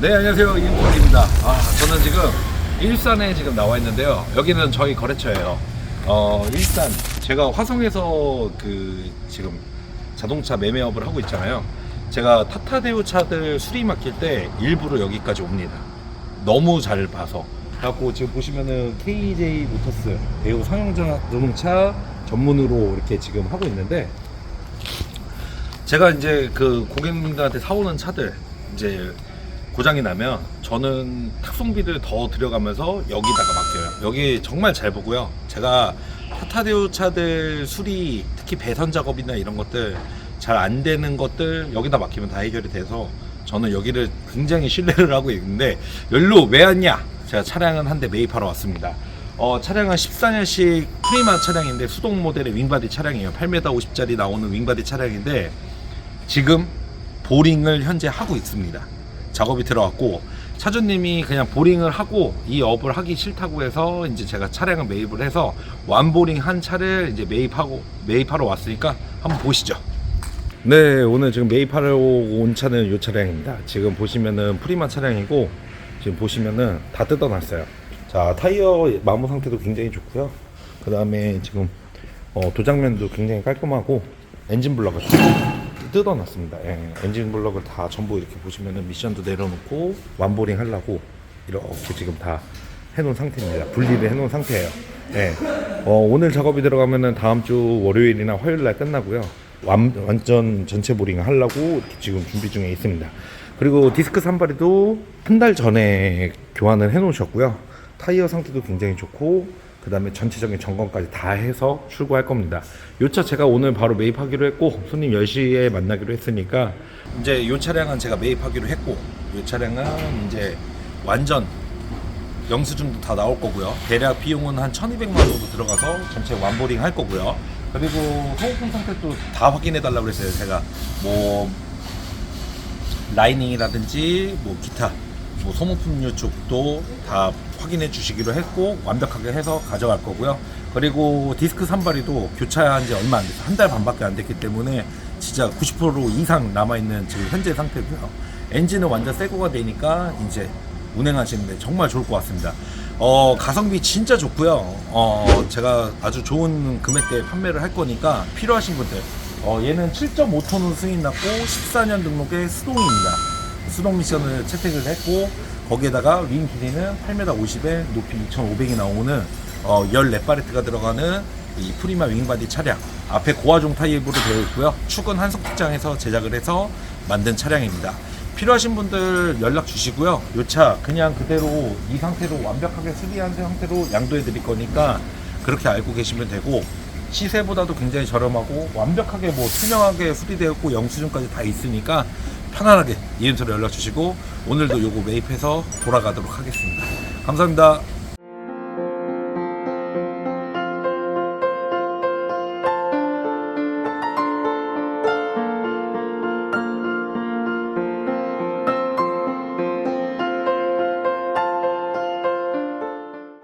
네 안녕하세요 이은철입니다. 아 저는 지금 일산에 지금 나와 있는데요. 여기는 저희 거래처예요. 어 일산 제가 화성에서 그 지금 자동차 매매업을 하고 있잖아요. 제가 타타데오 차들 수리 맡길 때 일부러 여기까지 옵니다. 너무 잘 봐서. 그래갖고 지금 보시면은 KJ 모터스 대우 상용자 자동차 전문으로 이렇게 지금 하고 있는데 제가 이제 그 고객님들한테 사오는 차들 이제 고장이 나면 저는 탁송비를 더 들여가면서 여기다가 맡겨요. 여기 정말 잘 보고요. 제가 타타데오 차들 수리 특히 배선 작업이나 이런 것들 잘 안 되는 것들 여기다 맡기면 다 해결이 돼서 저는 여기를 굉장히 신뢰를 하고 있는데 열로 왜 왔냐? 제가 차량은 한 대 매입하러 왔습니다. 어, 차량은 14년식 프리마 차량인데 수동 모델의 윙바디 차량이에요. 8m 50짜리 나오는 윙바디 차량인데 지금 보링을 현재 하고 있습니다. 작업이 들어왔고 차주님이 그냥 보링을 하고 이 업을 하기 싫다고 해서 이제 제가 차량을 매입을 해서 완보링 한 차를 이제 매입하고 매입하러 왔으니까 한번 보시죠. 네, 오늘 지금 매입하러 온 차는 이 차량입니다. 지금 보시면은 프리마 차량이고 지금 보시면은 다 뜯어놨어요. 자, 타이어 마모 상태도 굉장히 좋고요. 그 다음에 지금 어, 도장면도 굉장히 깔끔하고 엔진 블럭을 다 뜯어놨습니다. 예, 엔진 블럭을 다 전부 이렇게 보시면은 미션도 내려놓고 완보링 하려고 이렇게 지금 다 해놓은 상태입니다. 분리를 해놓은 상태예요. 예. 어, 오늘 작업이 들어가면은 다음 주 월요일이나 화요일 날 끝나고요. 완, 완전 전체 보링 하려고 지금 준비 중에 있습니다. 그리고 디스크 산발이도 한 달 전에 교환을 해 놓으셨고요. 타이어 상태도 굉장히 좋고 그 다음에 전체적인 점검까지 다 해서 출고할 겁니다. 요차 제가 오늘 바로 매입하기로 했고 손님 10시에 만나기로 했으니까 이제 요 차량은 제가 매입하기로 했고 요 차량은 이제 완전 영수증도 다 나올 거고요. 대략 비용은 한 1200만 원 정도 들어가서 전체 완보링 할 거고요. 그리고 소모품 상태도 다 확인해 달라고 그랬어요. 제가 뭐 라이닝이라든지 뭐 기타 뭐 소모품류 쪽도 다 확인해 주시기로 했고 완벽하게 해서 가져갈 거고요. 그리고 디스크 산발이도 교체한 지 얼마 안 됐어요. 한달 반밖에 안 됐기 때문에 진짜 90% 이상 남아있는 지금 현재 상태고요. 엔진은 완전 새 거가 되니까 이제 운행하시는데 정말 좋을 것 같습니다. 어, 가성비 진짜 좋고요. 어, 제가 아주 좋은 금액대에 판매를 할 거니까 필요하신 분들 어, 얘는 7.5톤으로 승인 났고 14년 등록의 수동입니다. 수동 미션을 채택을 했고 거기에다가 윙 길이는 8m 50에 높이 2,500이 나오는 어, 14바레트가 들어가는 이 프리마 윙바디 차량 앞에 고화종 타입으로 되어 있고요. 축은 한석 특장에서 제작을 해서 만든 차량입니다. 필요하신 분들 연락 주시고요. 요차 그냥 그대로 이 상태로 완벽하게 수리한 상태로 양도해 드릴 거니까 그렇게 알고 계시면 되고 시세보다도 굉장히 저렴하고 완벽하게 뭐 투명하게 수리되었고 영수증까지 다 있으니까 편안하게 이은서로 연락 주시고 오늘도 요거 매입해서 돌아가도록 하겠습니다. 감사합니다.